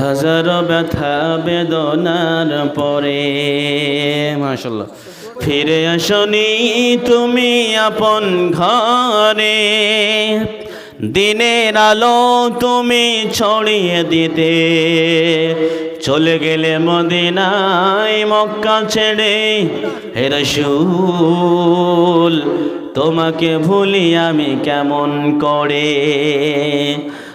হাজার ব্যথা বেদনার পরে মাশাল্লাহ ফিরে আসনি তুমি আপন ঘরে, দিনের আলো তুমি ছড়িয়ে দিতে। চলে গেলে মদিনায় মক্কা ছেড়ে হে রসুল, তোমাকে ভুলি আমি কেমন করে?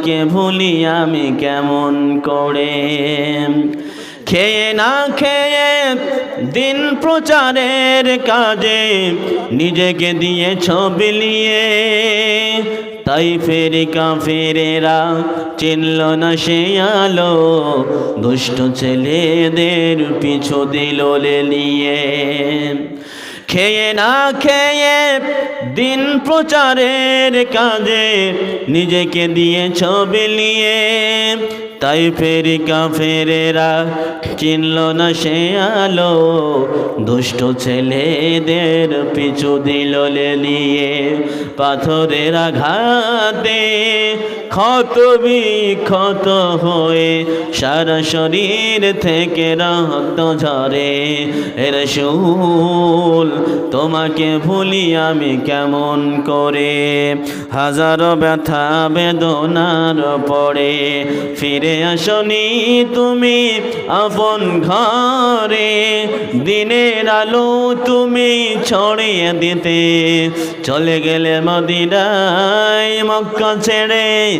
তোমাকে ভুলি আমি কেমন করে? খেয়ে না খেয়ে দিন প্রচারের কাজে নিজেকে দিয়ে ছবিলিয়ে তাই ফেরি কাফেরেরা চিনল না সে আলো, দুষ্ট ছেলেদের পিছু দিল লেলিয়ে খেয়ে না খেয়ে দিন প্রচারের কাজে নিজেকে দিয়ে ছবি নিয়ে, তাই ফেরি কাফেরেরা চিনল না সে আলো। দুষ্ট ছেলেদের পিছু দিল নিয়ে, পাথরের আঘাতে ক্ষত বিক্ষত হয়ে সারা শরীর থেকে রক্ত ঝরে। এর শুল তোমাকে ভুলি আমি কেমন করে? হাজারো ব্যথা বেদনার পরে ফিরে আসনি তুমি আপন ঘরে। দিনের আলো তুমি ছড়িয়ে দিতে। চলে গেলে মদিনায় মক্কা ছেড়ে